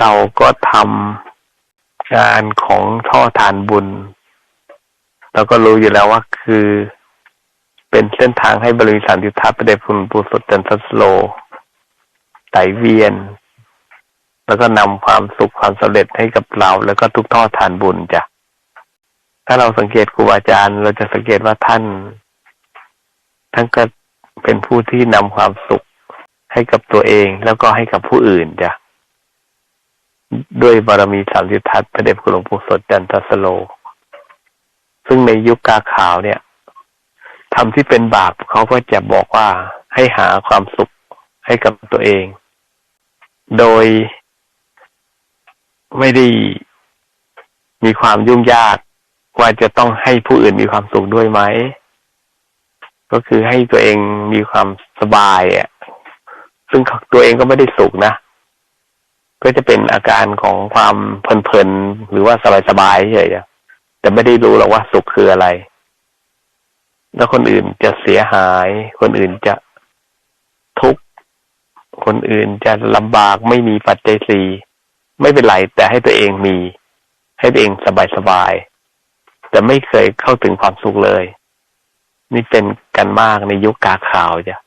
เราก็ทำงานของท่อทานบุญ เราก็รู้อยู่แล้วว่าคือเป็นเส้นทางให้บริษัทยุทธาประเดชคุณปูสดจันทสโลไตเวียน แล้วก็นำความสุขความสำเร็จให้กับเรา แล้วก็ทุกท่อทานบุญจ้ะถ้าเราสังเกตครูบาอาจารย์ เราจะสังเกตว่าท่าน ท่านก็เป็นผู้ที่นำความสุขให้กับตัวเอง แล้วก็ให้กับผู้อื่นจ้ะ ด้วยบารมีสามสิทธัตพระเดชคุณหลวงปู่สดจันทสโล ซึ่งในยุคกาขาวเนี่ยทำที่เป็นบาปเขาก็จะบอกว่าให้หาความสุขให้กับตัวเอง โดยไม่ได้มีความยุ่งยากว่าจะต้องให้ผู้อื่นมีความสุขด้วยไหม ก็คือให้ตัวเองมีความสบายอะ ซึ่งตัวเองก็ไม่ได้สุขนะ ก็จะเป็นอาการของความเพลินๆหรือว่าสบายๆเฉยๆแต่ไม่ได้รู้หรอกว่าสุขคืออะไร แล้วคนอื่นจะเสียหาย คนอื่นจะทุกข์คนอื่นจะลำบากไม่มีปัจจัยสี่ไม่เป็นไร แต่ให้ตัวเองมี ให้ตัวเองสบายๆแต่ไม่เคยเข้าถึงความสุขเลย นี่เป็นกันมากในยุคกาข่าวจ้ะ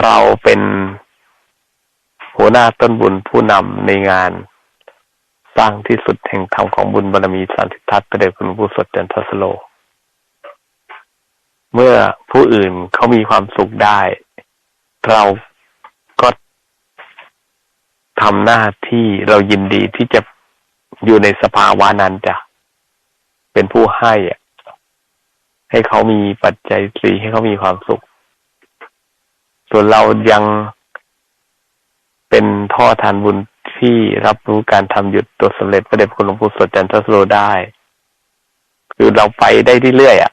เราเป็น หัวหน้าต้นบุญผู้นำในงาน สร้างที่สุดแห่งธรรมของบุญบารมีสันติทัศน์ประเดชคุณผู้สดจันทสโล เมื่อผู้อื่นเขามีความสุขได้ เราก็ทำหน้าที่เรายินดีที่จะอยู่ในสภาวะนั้นจ้ะเป็นผู้ให้อะให้เขามีปัจจัยสีให้เขามีความสุข ส่วนเรายัง เป็นท่อทานบุญที่รับรู้การทำหยุดตัวสำเร็จพระเดชคุณหลวงปู่สดจันทสโลได้ คือเราไปได้เรื่อยๆอะ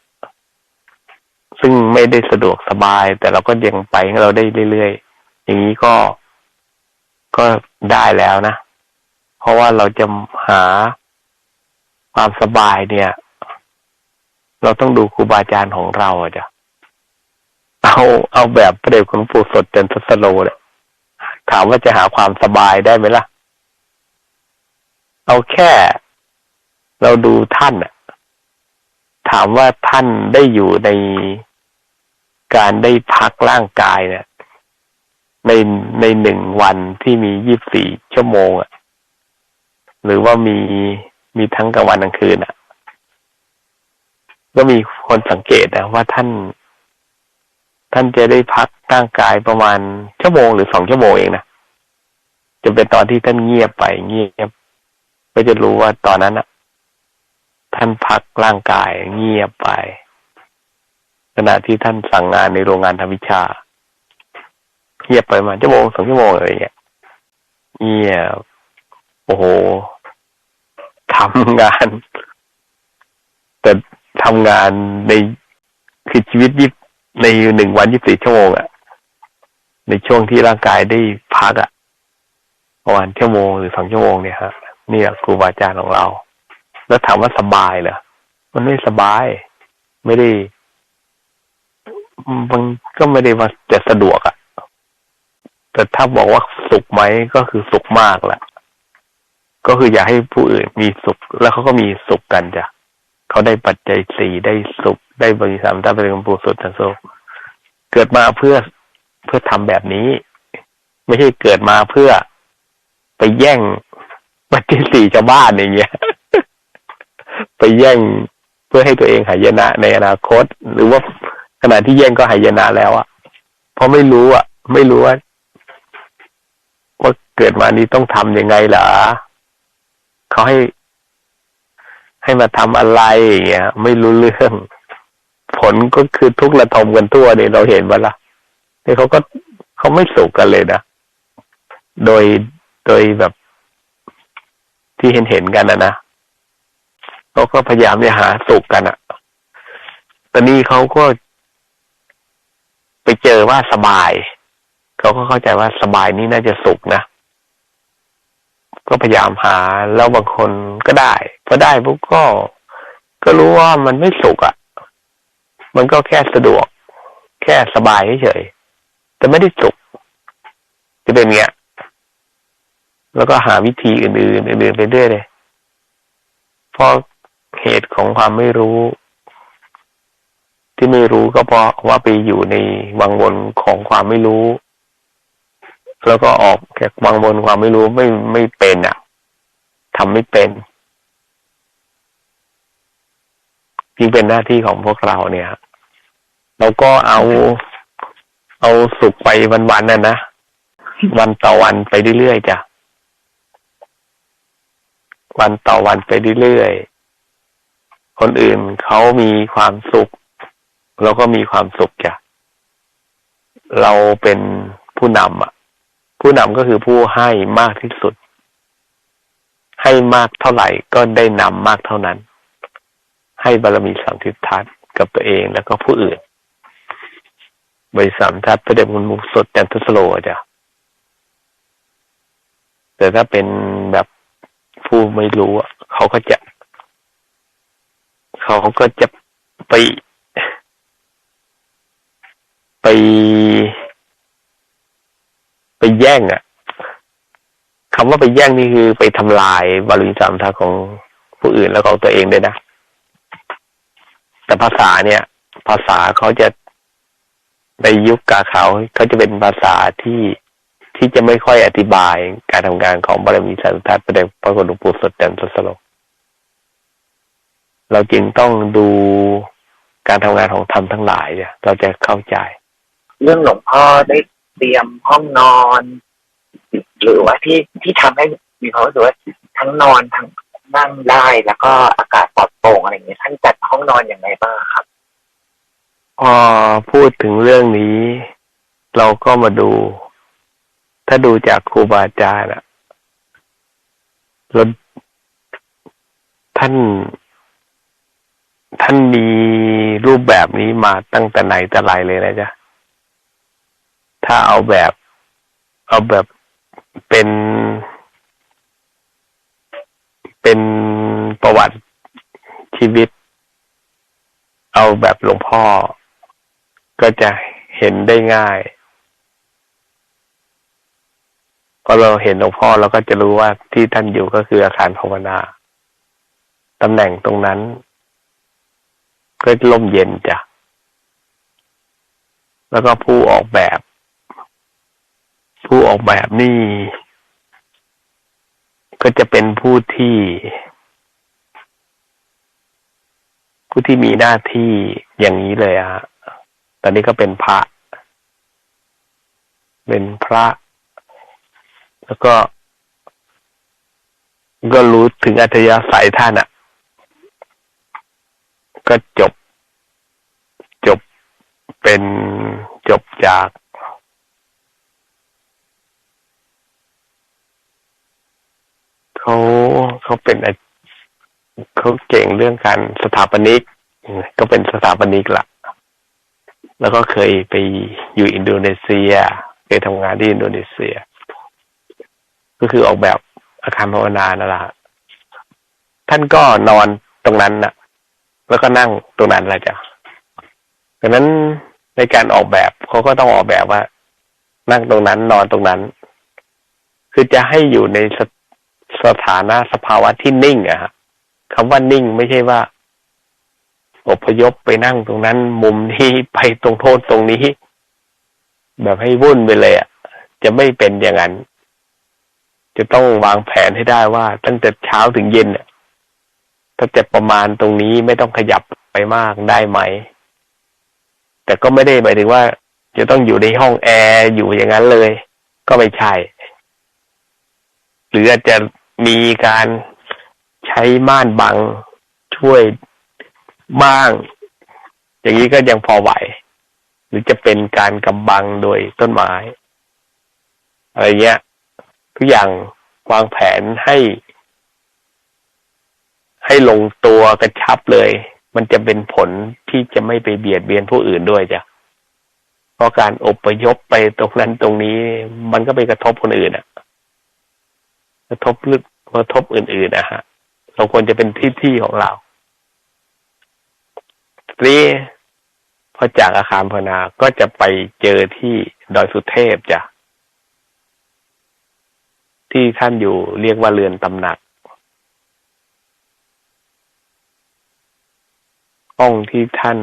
ซึ่งไม่ได้สะดวกสบาย แต่เราก็ยังไปให้เราได้เรื่อยๆ อย่างนี้ก็ก็ได้แล้วนะ เพราะว่าเราจะหาความสบายเนี่ย เราต้องดูครูบาอาจารย์ของเราอะจ้ะเอาเอาแบบพระเดชคุณหลวงปู่สดจันทสโลเลย ถามว่าจะหาความสบายได้ไหมล่ะ เอาแค่ เราดูท่านอะถามว่าท่านได้อยู่ในการได้พักร่างกายเนี่ย ในในหนึ่งวันที่มียี่บสี่ชั่วโมงอะหรือว่ามีมีทั้งกลางวันกลางคืนอะก็มีคนสังเกตนะว่าท่าน ท่านจะได้พักร่างกายประมาณชั่วโมงหรือสองชั่วโมงเองนะจะเป็นตอนที่ท่านเงียบไปเงียบ ก็จะรู้ว่าตอนนั้นอะท่านพักร่างกายเงียบไป ขณะที่ท่านสั่งงานในโรงงานทำวิชาเงียบไปมาชั่วโมงสองชั่วโมงอะไรเงี้ยเงียบโอ้โหทำงาน แต่ทำงานในคือชีวิตยิบ ในหนึ่งวันยี่สิบสี่ชั่วโมงอะในช่วงที่ร่างกายได้พักอะประมาณชั่วโมงหรือสองชั่วโมงเนี่ยฮะนี่แหละครูบาอาจารย์ของเรา แล้วถามว่าสบายเหรอมันไม่สบาย ไม่ได้มันก็ไม่ได้ว่าจะสะดวกอะแต่ถ้าบอกว่าสุขไหมก็คือสุขมากแหละก็คืออยากให้ผู้อื่นมีสุข แล้วเขาก็มีสุขกันจ้ะ เขาได้ปัจจัยสี่ได้สุขได้บริสามได้เป็นปูสุดทันโซเกิดมาเพื่อเพื่อทำแบบนี้ ไม่ใช่เกิดมาเพื่อไปแย่งปัจจัยสี่ชาวบ้านอย่างเงี้ยไปแย่งเพื่อให้ตัวเองหายนะในอนาคต หรือว่าขณะที่แย่งก็หายนะแล้วอะเพราะไม่รู้อะไม่รู้ว่าว่าเกิดมานี้ต้องทำยังไงล่ะเขาให้ ให้มาทำอะไรอย่างเงี้ยไม่รู้เรื่อง ผลก็คือทุกข์ระทมกันทั่วเนี่ยเราเห็นว่าละแต่เขาก็เขาไม่สุขกันเลยนะ โดยโดยแบบที่เห็นเห็นกันนะนะเขาก็พยายามจะหาสุขกันอะตอนนี้เขาก็ไปเจอว่าสบาย เขาก็เข้าใจว่าสบายนี่น่าจะสุขนะ ก็พยายามหาแล้วบางคนก็ได้พอได้ปุ๊บก็ ก็รู้ว่ามันไม่สุขอะ่ะ มันก็แค่สะดวก แค่สบายเฉยแต่ไม่ได้สุขจะเป็นเงี้ยแล้วก็หาวิธีอื่นๆอื่นๆไปเรื่อยเลยเพราะเหตุของความไม่รู้ ที่ไม่รู้ก็เพราะว่าไปอยู่ในวังวนของความไม่รู้ แล้วก็ออกจากวังวนความไม่รู้ไม่ไม่เป็นอะทำไม่เป็นจึงเป็นหน้าที่ของพวกเราเนี่ยเราก็เอาเอาสุขไปวันๆน่ะนะวันต่อวันไปเรื่อยๆจ้ะวันต่อวันไปเรื่อยๆ คนอื่นเขามีความสุข เราก็มีความสุขจ้ะ เราเป็นผู้นำอะ ผู้นำก็คือผู้ให้มากที่สุด ให้มากเท่าไหร่ก็ได้นำมากเท่านั้น ให้บารมีสัมทิฏฐานกับตัวเองแล้วก็ผู้อื่น บริสัมทัศพระเดชคุณมุกสดจันทสโลจ้ะแต่ถ้าเป็นแบบผู้ไม่รู้อะเขาก็จะเขาก็จะไป ไป แย่งอะคำว่าไปแย่งนี่คือไปทำลายบารมีสามทัศของผู้อื่นแล้วของตัวเองด้วยนะ แต่ภาษาเนี่ย ภาษาเขาจะในยุคกาเขาเขาจะเป็นภาษาที่ที่จะไม่ค่อยอธิบายการทำงานของบารมีสันทัศประเด็นพระคุณหลวงปู่สดจันทร์สโลเราจึงต้องดูการทำงานของธรรมทั้งหลายเนี่ยเราจะเข้าใจ เรื่องหลวงพ่อได้ เตรียมห้องนอน หรือว่าที่ที่ทำให้มีความรู้สึกว่าทั้งนอนทั้งนั่งได้แล้วก็อากาศปลอดโปร่งอะไรอย่างเงี้ยท่านจัดห้องนอนอย่างไรบ้างครับ พอพูดถึงเรื่องนี้ เราก็มาดู ถ้าดูจากครูบาอาจารย์อะแล้วท่าน ท่านมีรูปแบบนี้มาตั้งแต่ไหนแต่ไรเลยนะจ๊ะ ถ้าเอาแบบ เอาแบบเป็น เป็นประวัติชีวิต เอาแบบหลวงพ่อ ก็จะเห็นได้ง่ายพอเราเห็นหลวงพ่อเราก็จะรู้ว่าที่ท่านอยู่ก็คืออาคารภาวนาตำแหน่งตรงนั้น ก็ล่มเย็นจ้ะ แล้วก็ผู้ออกแบบ ผู้ออกแบบนี่ ก็จะเป็นผู้ที่ ผู้ที่มีหน้าที่อย่างนี้เลยอะตอนนี้ก็เป็นพระ เป็นพระ แล้วก็ ก็รู้ถึงอัธยาศัยท่านอะก็จบ จบเป็นจบจาก เขาเขาเป็นเขาเก่งเรื่องการสถาปนิก ก็เป็นสถาปนิกละแล้วก็เคยไปอยู่อินโดนีเซีย เคยทำงานที่อินโดนีเซีย ก็คือออกแบบอาคารภาวนานั่นแหละท่านก็นอนตรงนั้นน่ะ แล้วก็นั่งตรงนั้นแหละจ้ะดังนั้นในการออกแบบเขาก็ต้องออกแบบว่า นั่งตรงนั้นนอนตรงนั้น คือจะให้อยู่ในส สถานะสภาวะที่นิ่งอะครับคำว่านิ่งไม่ใช่ว่าอพยพไปนั่งตรงนั้น มุมนี้ไปตรงโทษตรงนี้ แบบให้วุ่นไปเลยอะจะไม่เป็นอย่างนั้น จะต้องวางแผนให้ได้ว่า ตั้งแต่เช้าถึงเย็นถ้าจะประมาณตรงนี้ไม่ต้องขยับไปมากได้ไหม แต่ก็ไม่ได้หมายถึงว่า จะต้องอยู่ในห้องแอร์อยู่อย่างนั้นเลย ก็ไม่ใช่ หรืออาจจะ มีการใช้ม่านบังช่วยบ้าง อย่างนี้ก็ยังพอไหว หรือจะเป็นการกำบังโดยต้นไม้ อะไรเงี้ย ทุกอย่างวางแผนให้ ให้ลงตัวกระชับเลย มันจะเป็นผลที่จะไม่ไปเบียดเบียนผู้อื่นด้วยจ้ะเพราะการอพยพไปตรงนั้นตรงนี้ มันก็ไปกระทบคนอื่นอะ กระทบลึกกระทบอื่นๆนะฮะเราควรจะเป็นที่ที่ของเรานี่พอจากอาคารพนา ก็จะไปเจอที่ดอยสุเทพจ้ะที่ท่านอยู่เรียกว่าเรือนตำหนัก ห้องที่ท่าน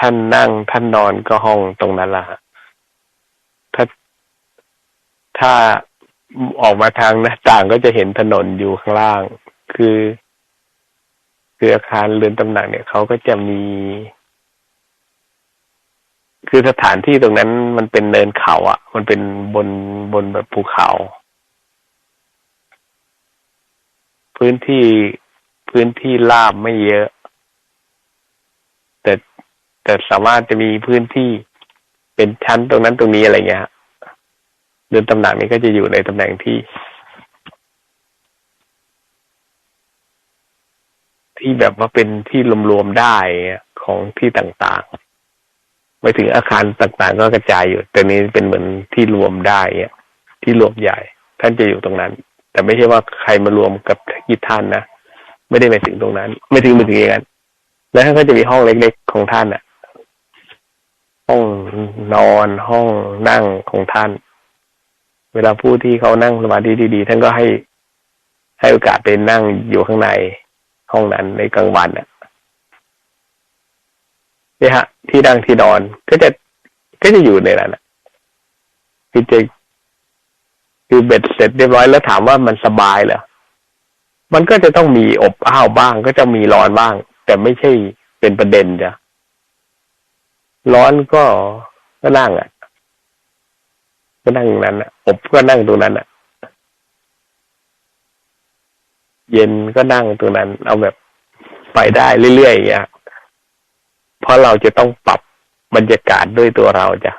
ท่านนั่งท่านนอนก็ห้องตรงนั้นล่ะฮะถ้าถ้า ออกมาทางหน้าต่างก็จะเห็นถนนอยู่ข้างล่าง คือ คืออาคารเรือนตำหนักเนี่ยเขาก็จะมี คือสถานที่ตรงนั้นมันเป็นเนินเขาอะ มันเป็นบนบนแบบภูเขา พื้นที่พื้นที่ราบไม่เยอะ แต่แต่สามารถจะมีพื้นที่เป็นชั้นตรงนั้นตรงนี้อะไรเงี้ย เรือนตำหนักนี้ก็จะอยู่ในตำแหน่งที่ ที่แบบว่าเป็นที่รวมๆได้ของที่ต่างๆไม่ถึงอาคารต่างๆ ก็กระจายอยู่ แต่นี้เป็นเหมือนที่รวมได้เนี่ยที่รวมใหญ่ ท่านจะอยู่ตรงนั้น แต่ไม่ใช่ว่าใครมารวมกับยิท่านนะไม่ได้ไปถึงตรงนั้น ไม่ถึงไปถึงอย่างนั้นแล้วท่านก็จะมีห้องเล็กๆของท่านอะ ห้องนอนห้องนั่งของท่าน เวลาผู้ที่เขานั่งสมาธิดีๆท่านก็ให้ให้โอกาสไปนั่งอยู่ข้างในห้องนั้นในกลางวันอะนี่ฮะ ที่นั่งที่นอนก็จะก็จะอยู่ในนั้นอะคือจะคือเบ็ดเสร็จเรียบร้อยแล้วถามว่ามันสบายเหรอมันก็จะต้องมีอบอ้าวบ้าง ก็จะมีร้อนบ้าง แต่ไม่ใช่เป็นประเด็นจ้ะร้อนก็ก็นั่งอะ ก็นั่งนั้นอะอบก็นั่งตรงนั้นอะ เย็นก็นั่งตรงนั้น เอาแบบไปได้เรื่อยๆอย่างเงี้ยเพราะเราจะต้องปรับบรรยากาศด้วยตัวเราจ้ะ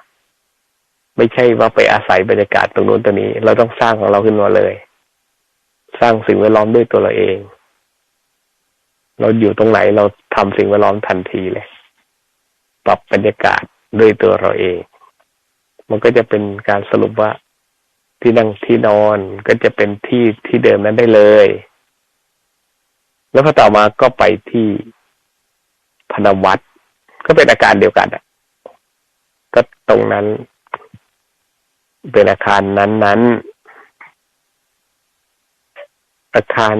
ไม่ใช่ว่าไปอาศัยบรรยากาศตรงนู้นตรงนี้ เราต้องสร้างของเราขึ้นมาเลย สร้างสิ่งแวดล้อมด้วยตัวเราเอง เราอยู่ตรงไหนเราทำสิ่งแวดล้อมทันทีเลย ปรับบรรยากาศด้วยตัวเราเอง มันก็จะเป็นการสรุปว่าที่นั่งที่นอนก็จะเป็นที่ที่เดิมนั้นได้เลย แล้วพอต่อมาก็ไปที่พนวัตก็เป็นอาการเดียวกันอะ ก็ตรงนั้น เป็นอาคารนั้นๆอาคาร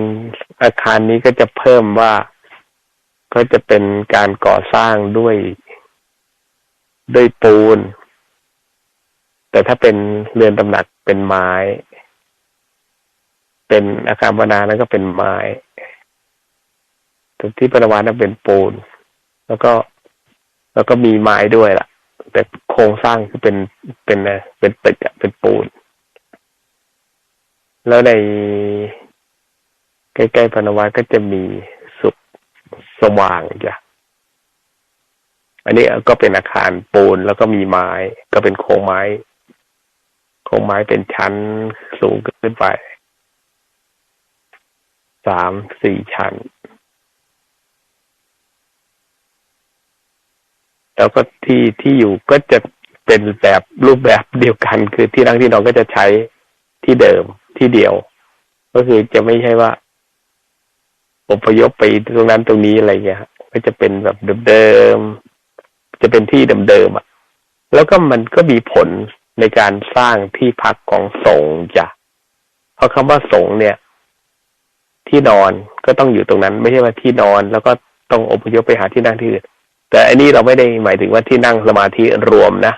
อาคารนี้ก็จะเพิ่มว่าก็จะเป็นการก่อสร้างด้วยด้วยปูน แต่ถ้าเป็นเรือนตำหนักเป็นไม้ เป็นอาคารบรรณานั้นก็เป็นไม้แต่ที่ปรวานนั้นเป็นปูน แล้วก็แล้วก็มีไม้ด้วยล่ะ แต่โครงสร้างคือเป็นเป็นเป็นตึกเป็นปูน แล้วในใกล้ๆพนวัตก็จะมีสุขสว่างจ้ะอันนี้ก็เป็นอาคารปูนแล้วก็มีไม้ก็เป็นโครงไม้ โคงไม้เป็นชั้นสูงขึ้นไปสามสี่ชั้น แล้วก็ที่ที่อยู่ก็จะเป็นแบบรูปแบบเดียวกัน คือที่นั่งที่นอนก็จะใช้ที่เดิมที่เดียว ก็คือจะไม่ใช่ว่าอพยพไปตรงนั้นตรงนี้อะไรเงี้ยก็จะเป็นแบบเดิมๆจะเป็นที่เดิมๆอะ แล้วก็มันก็มีผล ในการสร้างที่พักของสงฆ์จ้ะเพราะคำว่าสงฆ์เนี่ย ที่นอนก็ต้องอยู่ตรงนั้น ไม่ใช่ว่าที่นอน แล้วก็ต้องอพยพไปหาที่นั่งที่อื่นแต่อันนี้เราไม่ได้หมายถึงว่าที่นั่งสมาธิรวมนะ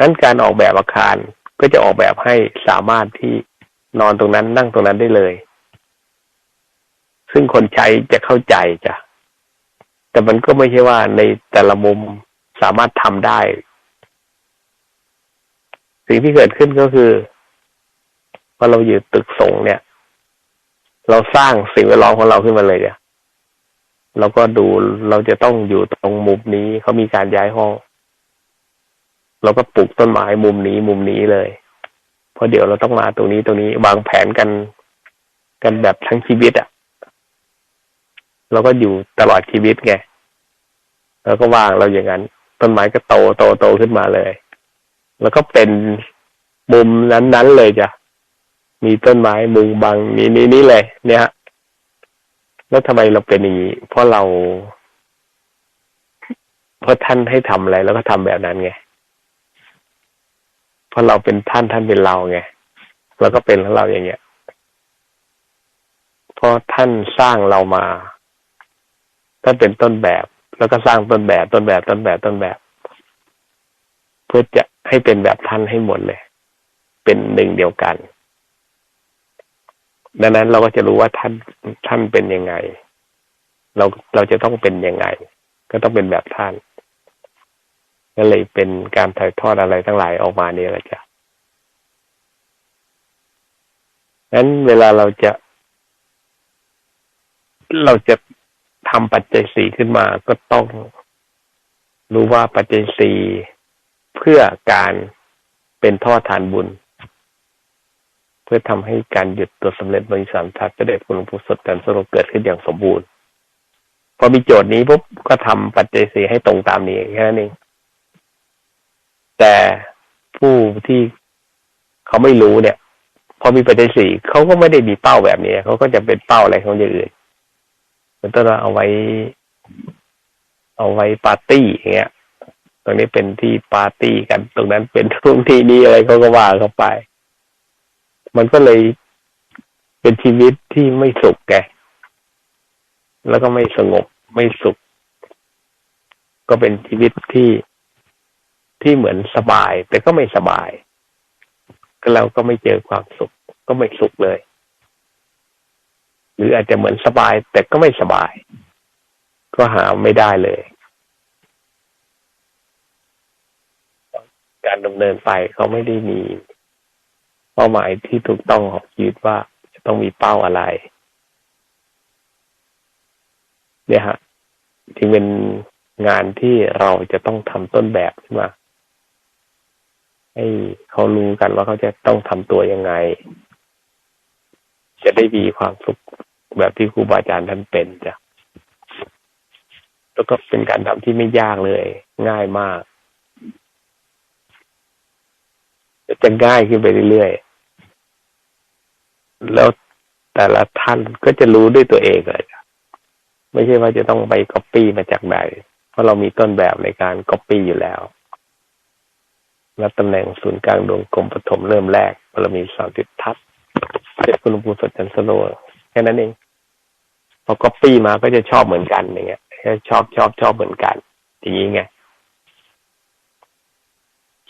นั้นการออกแบบอาคารก็จะออกแบบให้สามารถที่นอนตรงนั้นนั่งตรงนั้นได้เลย ซึ่งคนใช้จะเข้าใจจ้ะแต่มันก็ไม่ใช่ว่าในแต่ละมุมสามารถทำได้ สิ่งที่เกิดขึ้นก็คือพอเราอยู่ตึกสงเนี่ย เราสร้างสิ่งแวดล้อมของเราขึ้นมาเลยจ้ะเราก็ดูเราจะต้องอยู่ตรงมุมนี้เขามีการย้ายห้อง เราก็ปลูกต้นไม้มุมนี้มุมนี้เลย เพราะเดี๋ยวเราต้องมาตรงนี้ตรงนี้วางแผนกันกันแบบทั้งชีวิตอะ่ะ เราก็อยู่ตลอดชีวิตไงแล้วก็วางเราอย่างนั้น ต้นไม้ก็โตโตโตขึ้นมาเลย แล้วก็เป็นมุมนั้นๆเลยจ้ะมีต้นไม้มุงบังนี้นี้นี้เลย เนี่ยฮะแล้วทำไมเราเป็นอย่างนี้เพราะเรา เพราะท่านให้ทำอะไร แล้วก็ทำแบบนั้นไงเพราะเราเป็นท่านท่านเป็นเราไงเราก็เป็นของเราอย่างเงี้ยเพราะท่านสร้างเรามาท่านเป็นต้นแบบ แล้วก็สร้างต้นแบบต้นแบบต้นแบบต้นแบบ เพื่อจะ ให้เป็นแบบท่านให้หมดเลย เป็นหนึ่งเดียวกัน ดังนั้นเราก็จะรู้ว่าท่านท่านเป็นยังไง เราเราจะต้องเป็นยังไง ก็ต้องเป็นแบบท่านก็เลยเป็นการถ่ายทอดอะไรทั้งหลายออกมานี่แหละจ้ะนั้นเวลาเราจะ เราจะทำปัจจัยสีขึ้นมา ก็ต้องรู้ว่าปัจจัยสี เพื่อการเป็นท่อทานบุญ เพื่อทำให้การหยุดตัวสำเร็จบริสามทัศน์เสด็จคุณหลวงปู่สดกันสโลเกิดขึ้นอย่างสมบูรณ์ พอมีโจทย์นี้ปุ๊บก็ทำปัจจัยสีให้ตรงตามนี้แค่นั้นเองแต่ผู้ที่เขาไม่รู้เนี่ย พอมีปัจจัยสี่เขาก็ไม่ได้มีเป้าแบบนี้เขาก็จะเป็นเป้าอะไรของอย่างอื่นมันต้องเอาไว้ เอาไว้ปาร์ตี้อย่างเงี้ย ตรงนี้เป็นที่ปาร์ตี้กัน ตรงนั้นเป็นทุ่งที่นี้อะไรเขาก็ว่าเข้าไป มันก็เลยเป็นชีวิตที่ไม่สุขแก แล้วก็ไม่สงบไม่สุข ก็เป็นชีวิตที่ที่เหมือนสบาย แต่ก็ไม่สบาย ก็เราก็ไม่เจอความสุข ก็ไม่สุขเลย หรืออาจจะเหมือนสบาย แต่ก็ไม่สบาย ก็หาไม่ได้เลย การดำเนินไปเขาไม่ได้มีเป้าหมายที่ถูกต้องของชีวิตว่าจะต้องมีเป้าอะไรเนี่ยฮะจึงเป็นงานที่เราจะต้องทำต้นแบบขึ้นมาให้เขารู้กันว่าเขาจะต้องทำตัวยังไง จะได้มีความสุขแบบที่ครูบาอาจารย์ท่านเป็นจ้ะแล้วก็เป็นการทำที่ไม่ยากเลย ง่ายมาก จะง่ายขึ้นไปเรื่อยๆ แล้วแต่ละท่านก็จะรู้ด้วยตัวเองเลยไม่ใช่ว่าจะต้องไปก๊อปปี้มาจากใดเพราะเรามีต้นแบบในการก๊อปปี้อยู่แล้วรับตำแหน่งศูนย์กลางดวงกลมปฐมเริ่มแรกเรามีสามสิบทัศเจ็ดคุณหลวงปู่สดจันสโลแค่นั้นเอง พอก๊อปปี้มาก็จะชอบเหมือนกันอย่างเงี้ยชอบชอบชอบเหมือนกันอย่างนี้ไง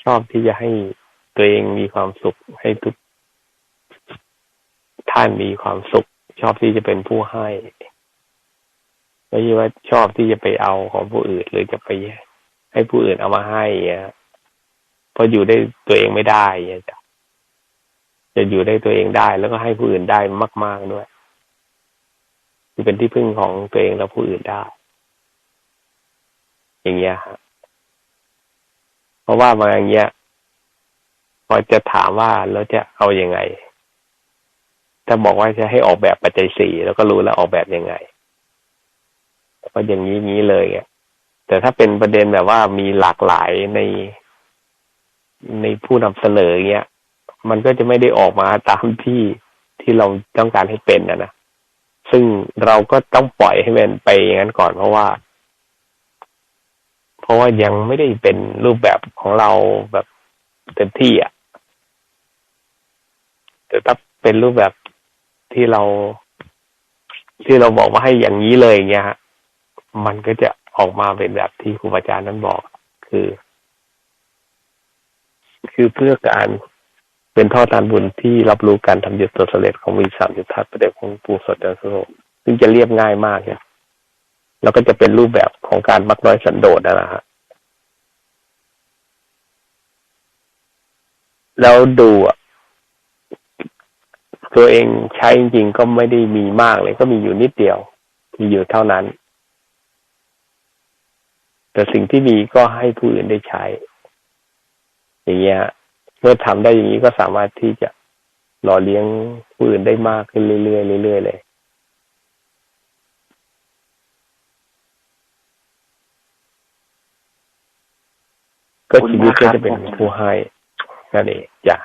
ชอบที่จะให้ ตัวเองมีความสุขให้ทุกท่านมีความสุข ชอบที่จะเป็นผู้ให้ไม่ใช่ว่าชอบที่จะไปเอาของผู้อื่นหรือจะไปให้ผู้อื่นเอามาให้เงี้ยพออยู่ได้ตัวเองไม่ได้จะจะอยู่ได้ตัวเองได้ แล้วก็ให้ผู้อื่นได้มาก ๆด้วยคือเป็นที่พึ่งของตัวเองแล้วผู้อื่นได้ อย่างเงี้ยฮะเพราะว่าบางอย่างเงี้ย พอจะถามว่าแล้วจะเอาอยัางไง ถ้าบอกว่าจะให้ออกแบบปัจจัยสี่แล้วก็รู้แล้วออกแบบยังไงก็อย่างนี้นี้เลยอะแต่ถ้าเป็นประเด็นแบบว่ามีหลากหลายในในผู้นำเสนอเงี้ย มันก็จะไม่ได้ออกมาตามที่ที่เราต้องการให้เป็นนะนะซึ่งเราก็ต้องปล่อยให้มันไปอย่างนั้นก่อนเพราะว่า เพราะว่ายังไม่ได้เป็นรูปแบบของเราแบบ เต็มที่อะแต่ถ้าเป็นรูปแบบที่เรา ที่เราบอกว่าให้อย่างนี้เลยเงี้ยฮะมันก็จะออกมาเป็นแบบที่ครูบาอาจารย์นั้นบอก คือ คือเพื่อการเป็นท่อทานบุญที่รับรู้การทำยุดตัวสำเร็จของวีสามจุทัศประเด็ของปูสดเดนโซซึ่งจะเรียบง่ายมากเนี่ยแล้วก็จะเป็นรูปแบบของการมักน้อยสันโดษนะฮะ แล้วดูอะตัวเองใช้จริงๆก็ไม่ได้มีมากเลย ก็มีอยู่นิดเดียว มีอยู่เท่านั้น แต่สิ่งที่มีก็ให้ผู้อื่นได้ใช้ อย่างเงี้ยเมื่อทำได้อย่างนี้ก็สามารถที่จะหล่อเลี้ยงผู้อื่นได้มากขึ้นเรื่อยๆเรื่อยๆเลยก็ชีวิตก็จะเป็นผู้ให้ นั่นเองจ้ะ